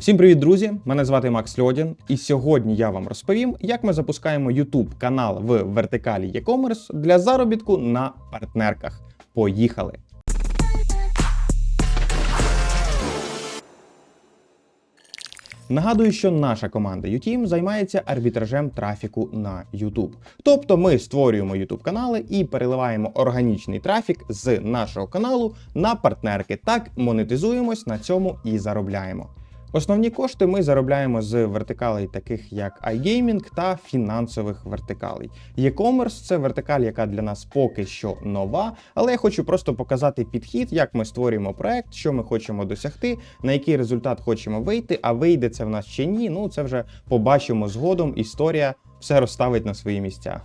Всім привіт, друзі! Мене звати Макс Льодін, і сьогодні я вам розповім, як ми запускаємо YouTube канал в вертикалі e-commerce для заробітку на партнерках. Поїхали! Нагадую, що наша команда UTeam займається арбітражем трафіку на YouTube. Тобто ми створюємо YouTube канали і переливаємо органічний трафік з нашого каналу на партнерки. Так монетизуємось на цьому і заробляємо. Основні кошти ми заробляємо з вертикалей, таких як iGaming та фінансових вертикалей. E-commerce – це вертикаль, яка для нас поки що нова, але я хочу просто показати підхід, як ми створюємо проект, що ми хочемо досягти, на який результат хочемо вийти. А вийде це в нас чи ні. Ну це вже побачимо згодом. Історія все розставить на свої місця.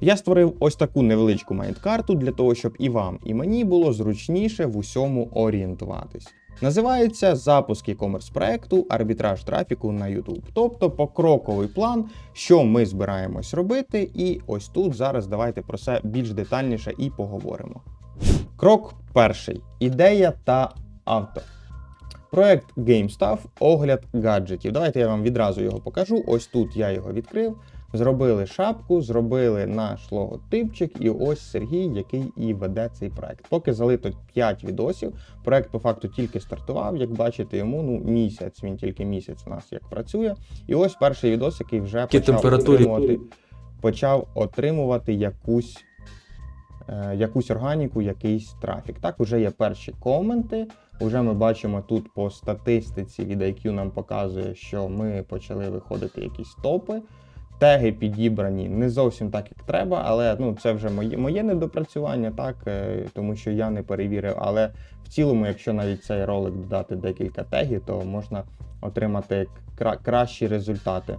Я створив ось таку невеличку майндкарту для того, щоб і вам, і мені було зручніше в усьому орієнтуватись. Називається запуск e-commerce проекту арбітраж трафіку на YouTube. Тобто покроковий план, що ми збираємось робити, і ось тут зараз давайте про це більш детальніше і поговоримо. Крок перший: ідея та автор. Проект GameStuff огляд гаджетів. Давайте я вам відразу його покажу. Ось тут я його відкрив. Зробили шапку, зробили наш логотипчик, і ось Сергій, який і веде цей проект. Поки залито 5 відосів. Проект по факту тільки стартував. Як бачите, йому ну місяць. Він тільки місяць у нас як працює. І ось перший відос, який вже Які почав температурі? отримувати, почав отримувати якусь. е, Якусь органіку, якийсь трафік. Так, уже є перші коменти. Уже ми бачимо тут по статистиці від IQ нам показує, що ми почали виходити якісь топи. Теги підібрані не зовсім так, як треба, але ну це вже моє моє недопрацювання, так е, тому що я не перевірив. Але в цілому, якщо навіть цей ролик додати декілька тегів, то можна отримати кра- кращі результати.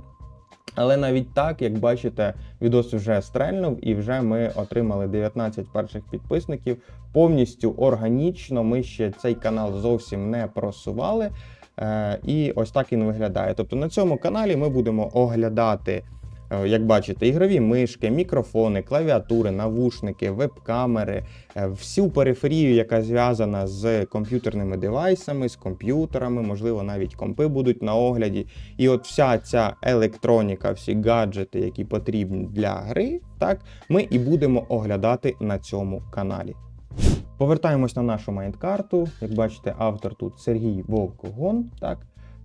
Але навіть так, як бачите, відос вже стрельнув, і вже ми отримали 19 перших підписників повністю органічно. Ми ще цей канал зовсім не просували. Е, і ось так він виглядає. Тобто на цьому каналі ми будемо оглядати, як бачите, ігрові мишки, мікрофони, клавіатури, навушники, веб-камери, е, всю периферію, яка зв'язана з комп'ютерними девайсами, з комп'ютерами, можливо, навіть компи будуть на огляді. І от вся ця електроніка, всі гаджети, які потрібні для гри, так, ми і будемо оглядати на цьому каналі. Повертаємось на нашу майндкарту. Як бачите, автор тут Сергій Вовкогон. Так?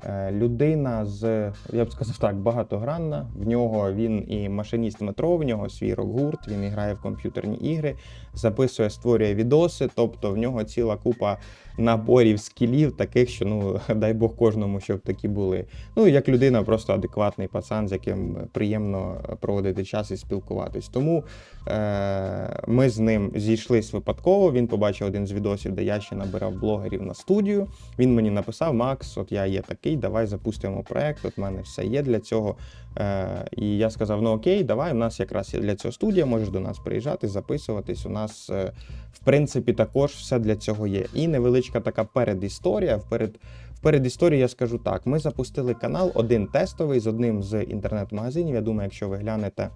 Е, Людина з, я б сказав так, багатогранна. В нього він і машиніст метро, в нього свій рок-гурт, він і грає в комп'ютерні ігри, записує, створює відоси. Тобто в нього ціла купа наборів скілів, таких, що ну дай Бог кожному, щоб такі були. Ну як людина, просто адекватний пацан, з яким приємно проводити час і спілкуватись. Тому е- ми з ним зійшлись випадково. Він побачив один з відосів, де я ще набирав блогерів на студію. Він мені написав: Макс, от я є такий, давай запустимо проект. От мене все є для цього. Е- і я сказав: ну окей, давай. У нас якраз є для цього студія. Можеш до нас приїжджати, записуватись. У нас, е- в принципі, також все для цього є. І невеличка така передісторія. Вперед в передісторії я скажу так: ми запустили канал один тестовий з одним з інтернет-магазинів. Я думаю, якщо ви глянете.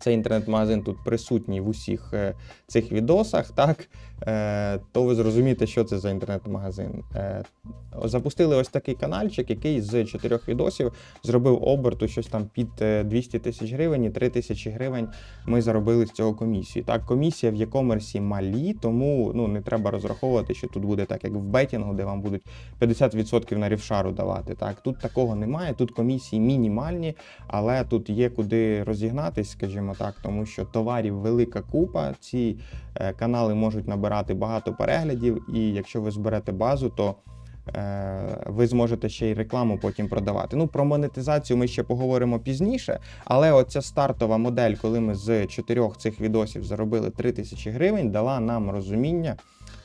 Цей інтернет-магазин тут присутній в усіх е, цих відосах, так то ви зрозумієте, що це за інтернет-магазин. Е, запустили ось такий каналчик, який з чотирьох відосів зробив оберту щось там під е, 200 тисяч гривень і 3 тисячі гривень ми заробили з цього комісії. Так, комісія в e-commerce малі, тому ну не треба розраховувати, що тут буде так, як в бетінгу, де вам будуть 50% на рівшару давати. Так, тут такого немає. Тут комісії мінімальні, але тут є куди розігнатись, скажімо так, тому що товарів велика купа. Ці е, канали можуть набирати багато переглядів, і якщо ви зберете базу, то е, ви зможете ще й рекламу потім продавати. Ну про монетизацію ми ще поговоримо пізніше, але оця стартова модель, коли ми з чотирьох цих відосів заробили 3 тисячі гривень, дала нам розуміння.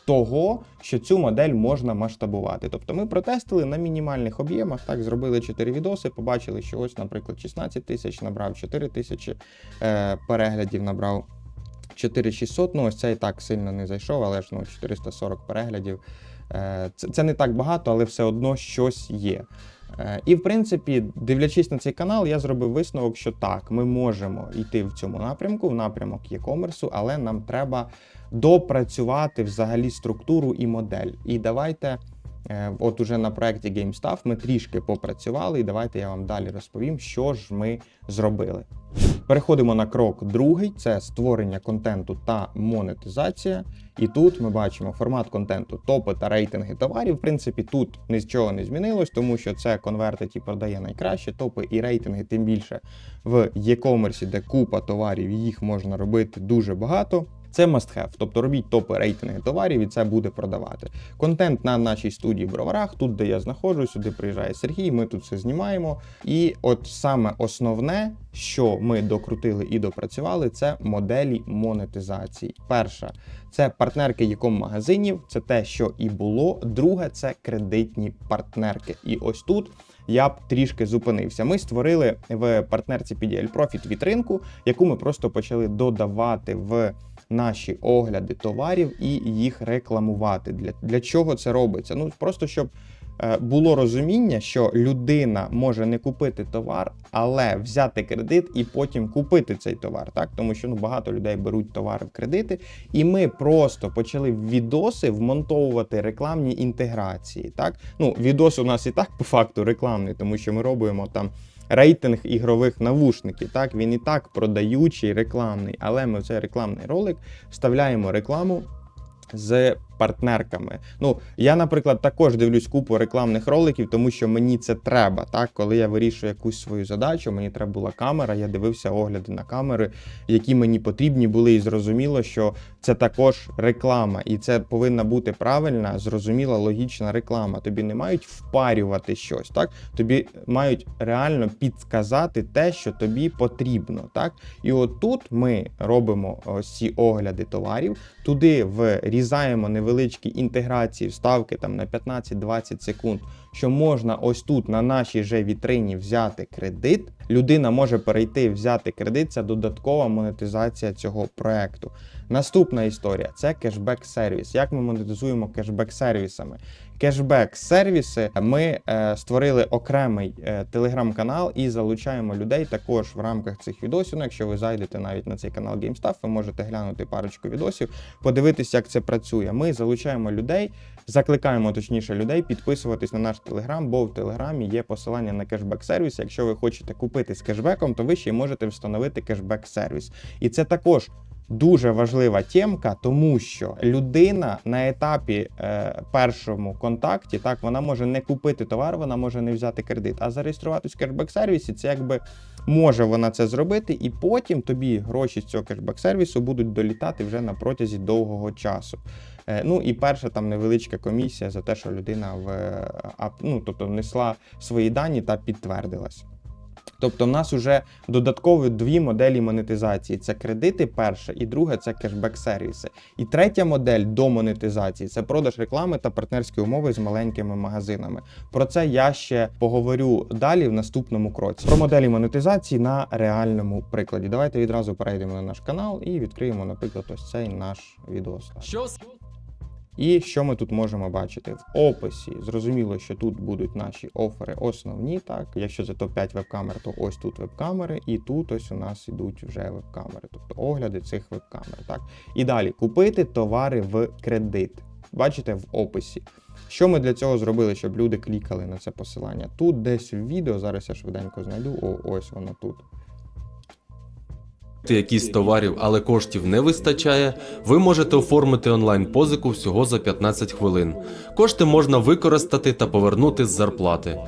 Того, що цю модель можна масштабувати. Тобто ми протестили на мінімальних об'ємах, так, зробили 4 відоси, побачили, що ось, наприклад, 16 тисяч набрав, 4 тисячі е, переглядів набрав 4600. Ну, ось це і так сильно не зайшов, але ж ну, 440 переглядів. Е, це, не так багато, але все одно щось є. Е, І в принципі, дивлячись на цей канал, я зробив висновок, що так, ми можемо йти в цьому напрямку, в напрямок e-commerce, але нам треба допрацювати взагалі структуру і модель. І давайте Е, От уже на проєкті GameStuff ми трішки попрацювали, і давайте я вам далі розповім, що ж ми зробили. Переходимо на крок другий: це створення контенту та монетизація. І тут ми бачимо формат контенту, топи та рейтинги товарів. В принципі, тут нічого не змінилось, тому що це конвертить і продає найкраще. Топи і рейтинги, тим більше в e-commerce, де купа товарів, їх можна робити дуже багато. Це must have, тобто робіть топи рейтинги товарів, і це буде продавати. Контент на нашій студії в броварах, тут де я знаходжусь, сюди приїжджає Сергій. Ми тут все знімаємо. І от саме основне, що ми докрутили і допрацювали, це моделі монетизації. Перша це партнерки яком магазинів, це те, що і було. Друге це кредитні партнерки. І ось тут. Я б трішки зупинився. Ми створили в партнерці PDL Profit вітринку, яку ми просто почали додавати в наші огляди товарів і їх рекламувати. Для, для чого це робиться? Ну просто щоб е, було розуміння, що людина може не купити товар, але взяти кредит і потім купити цей товар. Так, тому що ну багато людей беруть товари в кредити, і ми просто почали в відоси вмонтовувати рекламні інтеграції. Так, ну відос у нас і так по факту рекламний, тому що ми робимо там. Рейтинг ігрових навушників, так він і так продаючий, рекламний, але ми в цей рекламний ролик вставляємо рекламу з партнерками. Ну, я, наприклад, також дивлюсь купу рекламних роликів, тому що мені це треба. Так, коли я вирішую якусь свою задачу, мені треба була камера. Я дивився огляди на камери, які мені потрібні були, і зрозуміло, що це також реклама, і це повинна бути правильна, зрозуміла, логічна реклама. Тобі не мають впарювати щось, так тобі мають реально підказати те, що тобі потрібно. Так, і от тут ми робимо ось ці огляди товарів, туди врізаємо невеличкі інтеграції, вставки там на 15-20 секунд. Що можна ось тут на нашій же вітрині взяти кредит. Людина може перейти взяти кредит. Це додаткова монетизація цього проекту. Наступна історія це кешбек-сервіс. Як ми монетизуємо кешбек-сервісами? Кешбек-сервіси ми е, створили окремий е, телеграм-канал і залучаємо людей також в рамках цих відосів. Ну, якщо ви зайдете навіть на цей канал GameStuff, ви можете глянути парочку відосів, подивитися, як це працює. Ми залучаємо людей, закликаємо точніше людей підписуватись на наш телеграм, бо в телеграмі є посилання на кешбек-сервіс. Якщо ви хочете купити з кешбеком, то ви ще й можете встановити кешбек-сервіс. І це також. Дуже важлива тємка, тому що людина на етапі е, першому контакті, так вона може не купити товар, вона може не взяти кредит, а зареєструватись в кешбек-сервісі, це якби може вона це зробити, і потім тобі гроші з цього кешбек-сервісу будуть долітати вже на протязі довгого часу. Е, ну і перша там невеличка комісія за те, що людина в е, ну, тобто внесла свої дані та підтвердилась. Тобто, в нас вже додаткові дві моделі монетизації: це кредити, перше, і друге це кешбек-сервіси. І третя модель до монетизації це продаж реклами та партнерські умови з маленькими магазинами. Про це я ще поговорю далі в наступному кроці. Про моделі монетизації на реальному прикладі. Давайте відразу перейдемо на наш канал і відкриємо, наприклад, ось цей наш відос. Що І що ми тут можемо бачити? В описі зрозуміло, що тут будуть наші офери основні. Так, якщо це топ-5 веб-камер, то ось тут веб-камери, і тут ось у нас ідуть вже веб-камери, тобто огляди цих веб-камер. Так, і далі купити товари в кредит. Бачите в описі. Що ми для цього зробили, щоб люди клікали на це посилання? Тут десь в відео, зараз я швиденько знайду. О, ось воно тут. Якісь товарів, але коштів не вистачає, ви можете оформити онлайн-позику всього за 15 хвилин. Кошти можна використати та повернути з зарплати.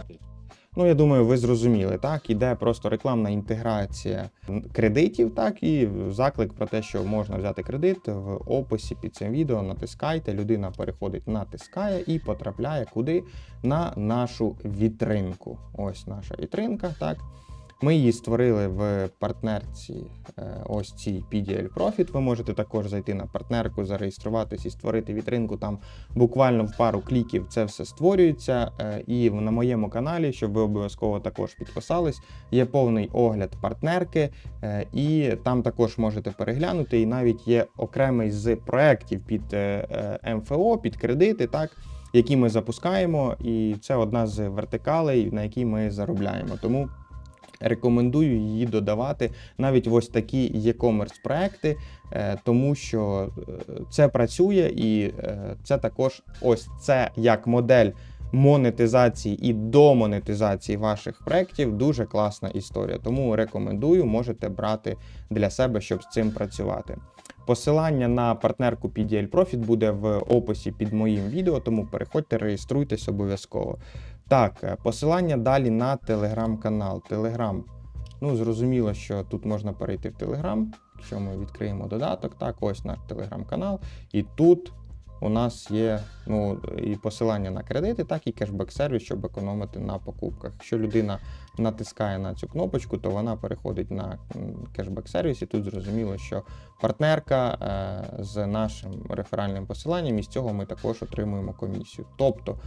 Ну, я думаю, ви зрозуміли, так, іде просто рекламна інтеграція кредитів, так, і заклик про те, що можна взяти кредит в описі під цим відео. Натискайте, людина переходить, натискає і потрапляє куди? На нашу вітринку. Ось наша вітринка, так. Ми її створили в партнерці е, ось цій PDL Profit. Ви можете також зайти на партнерку, зареєструватись і створити вітринку. Там буквально в пару кліків це все створюється. Е, І на моєму каналі, щоб ви обов'язково також підписались, є повний огляд партнерки, е, і там також можете переглянути. І навіть є окремий з проєктів під МФО, під кредити, так. Які ми запускаємо, і це одна з вертикалей, на якій ми заробляємо. Тому Рекомендую її додавати навіть в ось такі e-commerce проекти, е, тому що е, це працює і е, це також ось це як модель монетизації і домонетизації ваших проєктів дуже класна історія. Тому рекомендую, можете брати для себе, щоб з цим працювати. Посилання на партнерку PDL Profit буде в описі під моїм відео, тому переходьте, реєструйтесь обов'язково. Так, е, посилання далі на телеграм-канал. Телеграм. Ну, зрозуміло, що тут можна перейти в Телеграм. Якщо ми відкриємо додаток, так, ось наш телеграм-канал. І тут у нас є ну, і посилання на кредити, так і кешбек-сервіс, щоб економити на покупках. Якщо людина натискає на цю кнопочку, то вона переходить на кешбек-сервіс, і тут зрозуміло, що партнерка е, з нашим реферальним посиланням, і з цього ми також отримуємо комісію. Тобто,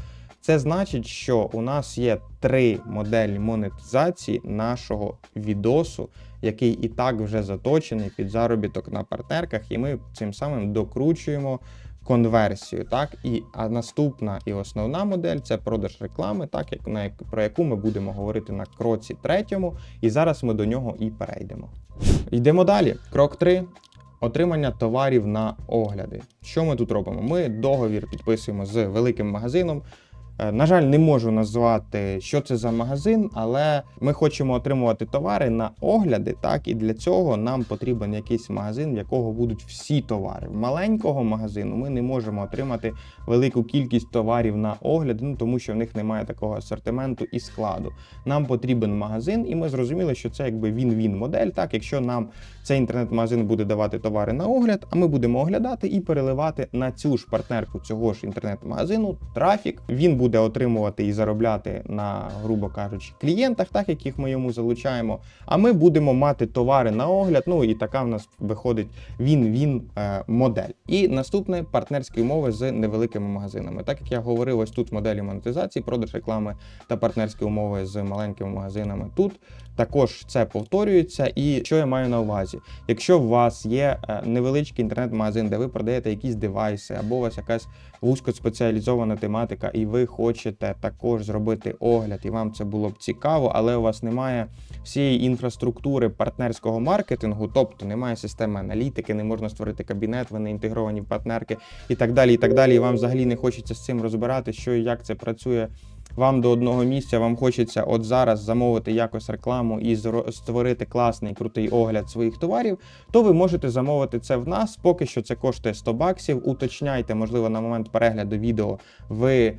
це значить, що у нас є три моделі монетизації нашого відосу, який і так вже заточений під заробіток на партнерках, і ми цим самим докручуємо конверсію. Так, і а наступна і основна модель це продаж реклами, так як на про яку ми будемо говорити на кроці третьому. І зараз ми до нього і перейдемо. Йдемо далі. Крок 3. Отримання товарів на огляди. Що ми тут робимо? Ми договір підписуємо з великим магазином. Е, На жаль, не можу назвати, що це за магазин, але ми хочемо отримувати товари на огляди. Так, і для цього нам потрібен якийсь магазин, в якого будуть всі товари. В маленького магазину ми не можемо отримати велику кількість товарів на огляд, ну тому що в них немає такого асортименту і складу. Нам потрібен магазин, і ми зрозуміли, що це якби він-він модель. Так, якщо нам цей інтернет-магазин буде давати товари на огляд, а ми будемо оглядати і переливати на цю ж партнерку цього ж інтернет-магазину трафік. Він буде отримувати і заробляти на, грубо кажучи, клієнтах, так яких ми йому залучаємо. А ми будемо мати товари на огляд. Ну і така в нас виходить він-він е, модель. І наступне партнерські умови з невеликими магазинами. Так як я говорив, ось тут моделі монетизації, продаж реклами та партнерські умови з маленькими магазинами. Тут також це повторюється. І що я маю на увазі? Якщо у вас є е, невеличкий інтернет-магазин, де ви продаєте якісь девайси, або у вас якась вузькоспеціалізована тематика, і ви хочете також зробити огляд, і вам це було б цікаво, але у вас немає всієї інфраструктури партнерського маркетингу, тобто немає системи аналітики, не можна створити кабінет, ви не інтегровані партнерки і так далі. І так далі. І вам взагалі не хочеться з цим розбирати, що і як це працює. Вам до одного місця, вам хочеться от зараз замовити якось рекламу і створити класний крутий огляд своїх товарів, то ви можете замовити це в нас. Поки що це коштує 100 баксів. Уточняйте, можливо, на момент перегляду відео ви.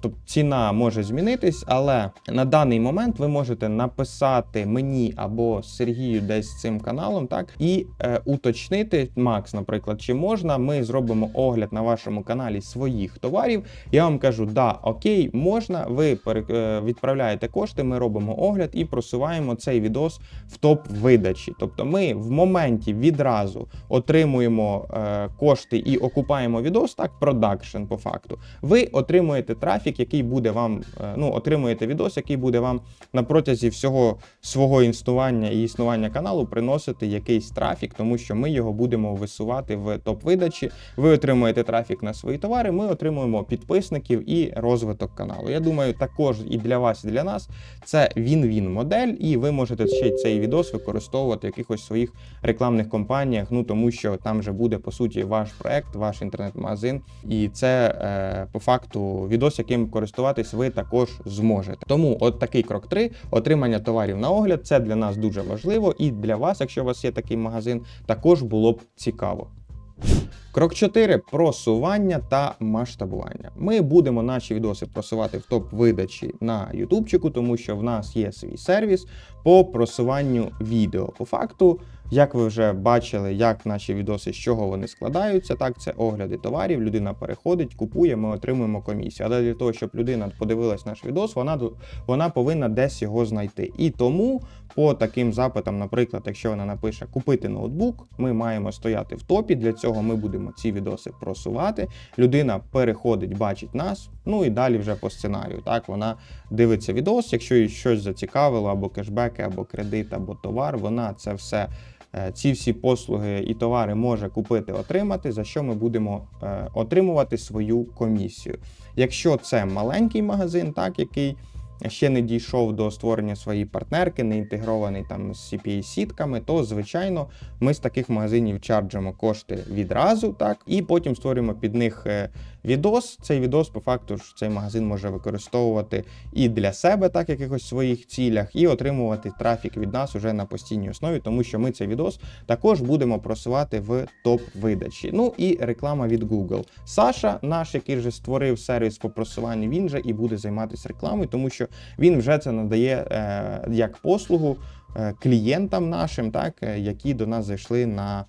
Тобто ціна може змінитись, але на даний момент ви можете написати мені або Сергію десь цим каналом, так і е, уточнити Макс, наприклад, чи можна. Ми зробимо огляд на вашому каналі своїх товарів. Я вам кажу, да, окей, можна. Ви е, відправляєте кошти, ми робимо огляд і просуваємо цей відос в топ видачі. Тобто, ми в моменті відразу отримуємо е, кошти і окупаємо відос, так, продакшн по факту. Ви отримуєте трафік, який буде вам, е, ну, отримуєте відос, який буде вам на протязі всього свого існування і існування каналу приносити якийсь трафік, тому що ми його будемо висувати в топ видачі. Ви отримуєте трафік на свої товари, ми отримуємо підписників і розвиток каналу. Я думаю, також і для вас, і для нас це він-він модель, і ви можете ще цей відос використовувати в якихось своїх рекламних кампаніях. Ну тому що там вже буде по суті ваш проект, ваш інтернет-магазин, і це е, по факту відос, яким користуватись ви також зможете. Тому от такий крок 3 отримання товарів на огляд. Це для нас дуже важливо, і для вас, якщо у вас є такий магазин, також було б цікаво. Крок 4 просування та масштабування. Ми будемо наші відоси просувати в топ видачі на Ютубчику, тому що в нас є свій сервіс по просуванню відео. По факту, як ви вже бачили, як наші відоси, з чого вони складаються, так це огляди товарів. Людина переходить, купує, ми отримуємо комісію. Але для того, щоб людина подивилась наш відос, вона вона повинна десь його знайти. І тому по таким запитам, наприклад, якщо вона напише купити ноутбук, ми маємо стояти в топі. Для цього ми будемо ці відоси просувати. Людина переходить, бачить нас. Ну і далі вже по сценарію. Так вона дивиться відос. Якщо їй щось зацікавило, або кешбеки, або кредит, або товар, вона це все. е, Ці всі послуги і товари може купити, отримати, за що ми будемо е, отримувати свою комісію. Якщо це маленький магазин, так який ще не дійшов до створення своєї партнерки, не інтегрований там з CPA-сітками, то звичайно ми з таких магазинів чарджимо кошти відразу, так, і потім створюємо під них е, відос. Цей відос, по факту, ж цей магазин може використовувати і для себе, так, якихось своїх цілях, і отримувати трафік від нас уже на постійній основі, тому що ми цей відос також будемо просувати в топ видачі. Ну і реклама від Google. Саша, наш, який вже створив сервіс по просуванню, він же і буде займатися рекламою, тому що він вже це надає е, як послугу е, клієнтам нашим, так, е, які до нас зайшли на.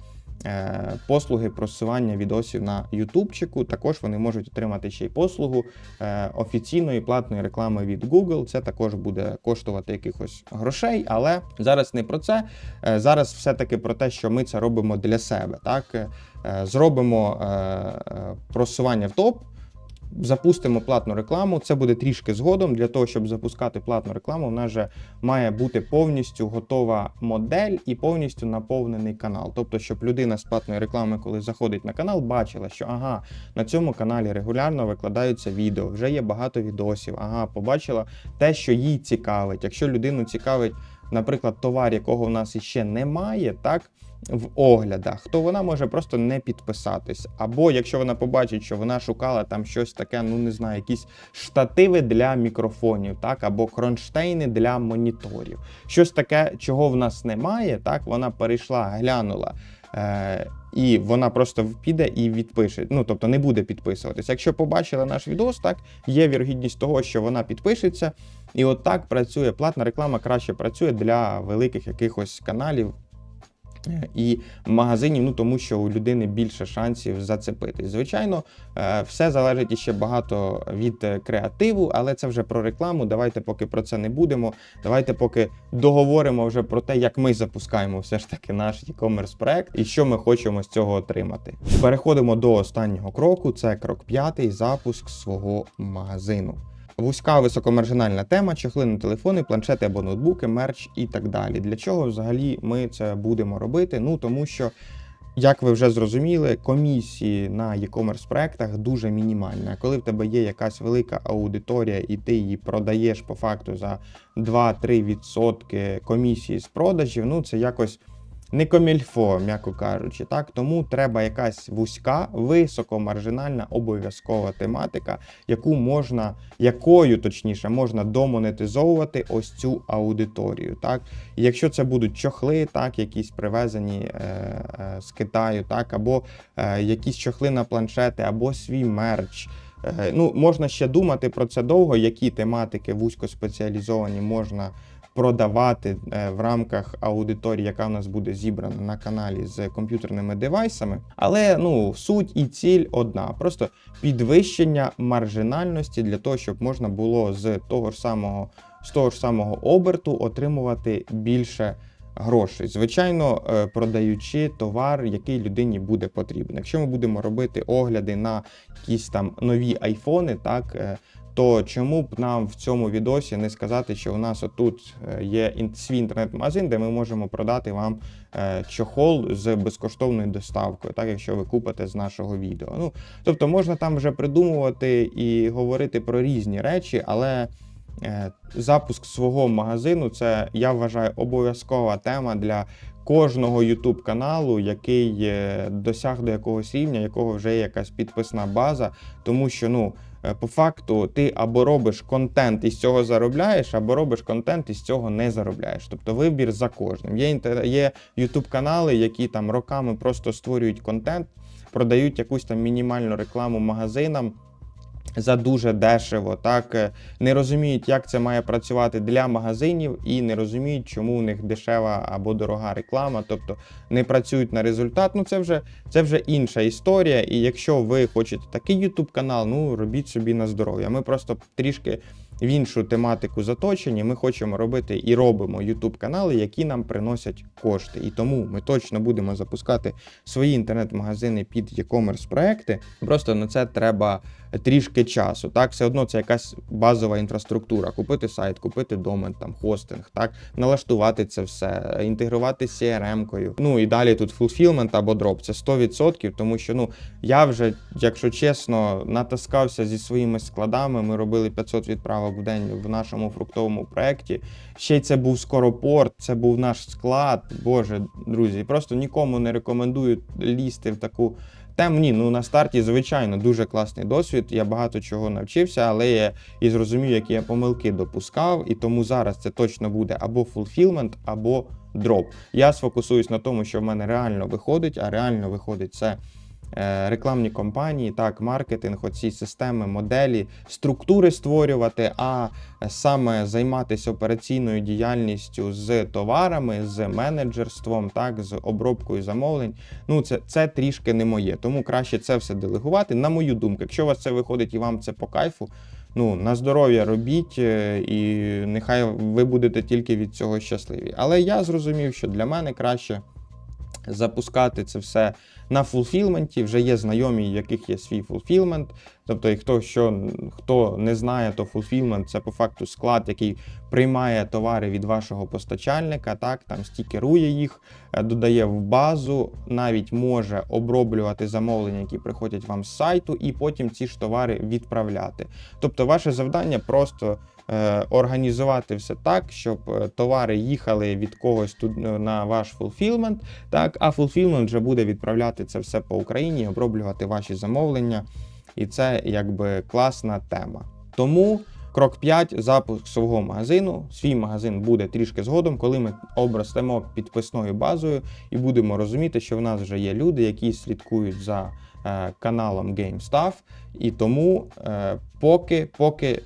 Е, Послуги просування відосів на Ютубчику. Також вони можуть отримати ще й послугу е, офіційної платної реклами від Google. Це також буде коштувати якихось грошей, але зараз не про це. Е, Зараз все-таки про те, що ми це робимо для себе. Так зробимо просування в топ. Запустимо платну рекламу. Це буде трішки згодом. Для того, щоб запускати платну рекламу, у нас же має бути повністю готова модель і повністю наповнений канал. Тобто, щоб людина з платної реклами, коли заходить на канал, бачила, що ага, на цьому каналі регулярно викладаються відео, вже є багато відосів. Ага, побачила те, що їй цікавить. Якщо людину цікавить, наприклад, товар, якого в нас іще немає, так. В оглядах, то вона може просто не підписатись. Або якщо вона побачить, що вона шукала там щось таке, ну не знаю, якісь штативи для мікрофонів, так, або кронштейни для моніторів. Щось таке, чого в нас немає, так, вона перейшла, глянула. Е, і вона просто піде і відпише. Ну тобто не буде підписуватись. Якщо побачила наш відос, так є вірогідність того, що вона підпишеться. І от так працює платна реклама краще працює для великих якихось каналів. І магазинів, ну тому що у людини більше шансів зацепитись. Звичайно, е, все залежить іще багато від е, креативу, але це вже про рекламу. Давайте поки про це не будемо. Давайте поки договоримо вже про те, як ми запускаємо все ж таки наш e-commerce проект і що ми хочемо з цього отримати. Переходимо до останнього кроку. Це крок п'ятий запуск свого магазину. Вузька високомаржинальна тема, чохли на телефони, планшети або ноутбуки, мерч і так далі. Для чого взагалі ми це будемо робити? Ну тому що. Як ви вже зрозуміли, комісії на e-commerce проектах дуже мінімальні. Коли в тебе є якась велика аудиторія, і ти її продаєш по факту за 2-3% комісії з продажів, ну це якось не комільфо, м'яко кажучи. Так тому треба якась вузька, високомаржинальна обов'язкова тематика, яку можна, якою точніше можна домонетизовувати ось цю аудиторію. Так, і якщо це будуть чохли, так якісь привезені е, е, з Китаю, так або е, якісь чохли на планшети, або свій мерч. Е, Ну, можна ще думати про це довго, які тематики вузькоспеціалізовані можна продавати е, в рамках аудиторії, яка в нас буде зібрана на каналі з комп'ютерними девайсами. Але ну, суть і ціль одна: просто підвищення маржинальності для того, щоб можна було з того ж самого, з того ж самого оберту отримувати більше. Грошей, звичайно, е, продаючи товар, який людині буде потрібен. Якщо ми будемо робити огляди на якісь там нові айфони, так е, то чому б нам в цьому відосі не сказати, що у нас отут е, є свій інтернет-магазин, де ми можемо продати вам е, чохол з безкоштовною доставкою, так якщо ви купите з нашого відео. Ну тобто можна там вже придумувати і говорити про різні речі, але. е, Запуск свого магазину це я вважаю обов'язкова тема для кожного YouTube каналу, який досяг до якогось рівня, якого вже є якась підписна база, тому що ну. Е, По факту, ти або робиш контент і з цього заробляєш, або робиш контент і з цього не заробляєш. Тобто вибір за кожним. Є є YouTube канали, які там роками просто створюють контент, продають якусь там мінімальну рекламу магазинам. За дуже дешево, так е, не розуміють, як це має працювати для магазинів, і не розуміють, чому у них дешева або дорога реклама, тобто не працюють на результат. Ну це вже це вже інша історія. І якщо ви хочете такий YouTube канал, ну робіть собі на здоров'я. Ми просто трішки в іншу тематику заточені. Ми хочемо робити і робимо YouTube канали, які нам приносять кошти. І тому ми точно будемо запускати свої інтернет-магазини під e-commerce проекти. Просто на це треба трішки часу. Так, все одно це якась базова інфраструктура. Купити сайт, купити домен, там хостинг, так, налаштувати це все, інтегрувати з CRM-кою. Ну і далі тут fulfillment або дроп. Це 100%, тому що ну я вже, якщо чесно, натаскався зі своїми складами. Ми робили 500 відправок в день в нашому фруктовому проєкті. Ще й це був скоропорт, це був наш склад. Боже, друзі, просто нікому не рекомендую лізти в таку тему. Ні, ну на старті, звичайно, дуже класний досвід. Я багато чого навчився, але я і зрозумів, які я помилки допускав. І тому зараз це точно буде або фулфілмент, або дроп. Я сфокусуюсь на тому, що в мене реально виходить, а реально виходить це. Е, Рекламні кампанії, так, маркетинг, оці системи, моделі, структури створювати, а саме займатися операційною діяльністю з товарами, з менеджерством, так, з обробкою замовлень. Ну, це, це трішки не моє. Тому краще це все делегувати. На мою думку, якщо у вас це виходить і вам це по кайфу, ну на здоров'я робіть, е, і нехай ви будете тільки від цього щасливі. Але я зрозумів, що для мене краще запускати це все на фулфілменті. Вже є знайомі, у яких є свій фулфілмент. Тобто, і хто що хто не знає, то фулфілмент це по факту склад, який приймає товари від вашого постачальника, так там стікерує їх, е, додає в базу, навіть може оброблювати замовлення, які приходять вам з сайту, і потім ці ж товари відправляти. Тобто, ваше завдання просто організувати все так, щоб е, товари їхали від когось тут е, на ваш фулфілмент, так, а фулфілмент вже буде відправляти це все по Україні, оброблювати ваші замовлення. І це якби класна тема. Тому крок 5 запуск свого магазину. Свій магазин буде трішки згодом, коли ми обростемо підписною базою і будемо розуміти, що в нас вже є люди, які слідкують за е, каналом GameStuff. І тому е, поки, поки е,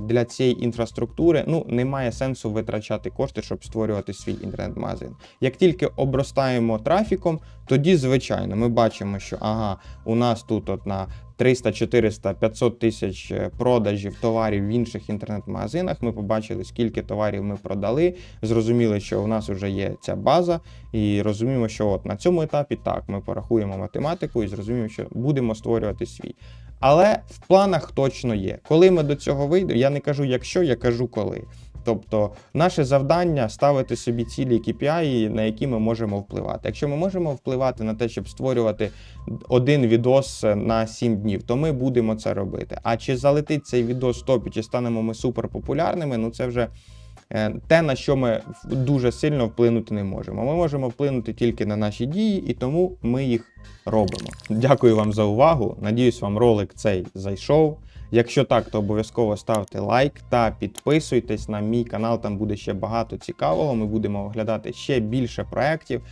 для цієї інфраструктури ну, немає сенсу витрачати кошти, щоб створювати свій інтернет-магазин. Як тільки обростаємо трафіком, тоді, звичайно, ми бачимо, що ага, у нас тут от на 300, 400, 500 тисяч е, продажів товарів в інших інтернет-магазинах. Ми побачили, скільки товарів ми продали. Зрозуміли, що у нас вже є ця база, і розуміємо, що от на цьому етапі так ми порахуємо математику і зрозуміємо, що будемо створювати свій. Але в планах точно є. Коли ми до цього вийдемо, я не кажу якщо, я кажу коли. Тобто, наше завдання ставити собі цілі KPI, на які ми можемо впливати. Якщо ми можемо впливати на те, щоб створювати один відос на 7 днів, то ми будемо це робити. А чи залетить цей відос в топі, чи станемо ми суперпопулярними, ну це вже те, на що ми дуже сильно вплинути не можемо. Ми можемо вплинути тільки на наші дії, і тому ми їх робимо. Дякую вам за увагу. Надіюсь, вам ролик цей зайшов. Якщо так, то обов'язково ставте лайк та підписуйтесь на мій канал. Там буде ще багато цікавого. Ми будемо оглядати ще більше проєктів.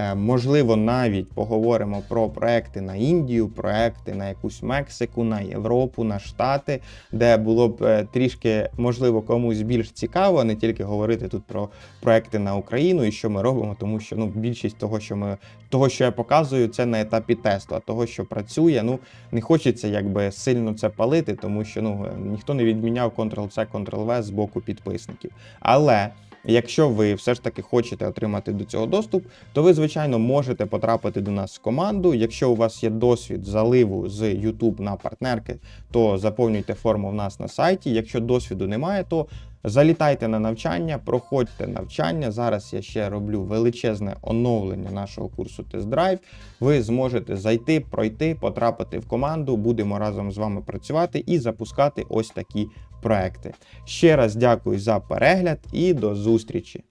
Е, Можливо, навіть поговоримо про проекти на Індію, проекти на якусь Мексику, на Європу, на Штати, де було б е, трішки, можливо, комусь більш цікаво, а не тільки говорити тут про проекти на Україну і що ми робимо, тому що ну більшість того, що ми того, що я показую, це на етапі тесту, а того, що працює, ну не хочеться якби сильно це палити, тому що ну е, ніхто не відміняв Ctrl-C, Ctrl-V з боку підписників. Але якщо ви все ж таки хочете отримати до цього доступ, то ви, звичайно, можете потрапити до нас в команду. Якщо у вас є досвід заливу з YouTube на партнерки, то заповнюйте форму в нас на сайті. Якщо досвіду немає, то залітайте на навчання, проходьте навчання. Зараз я ще роблю величезне оновлення нашого курсу тест-драйв. Ви зможете зайти, пройти, потрапити в команду. Будемо разом з вами працювати і запускати ось такі проекти. Ще раз дякую за перегляд і до зустрічі!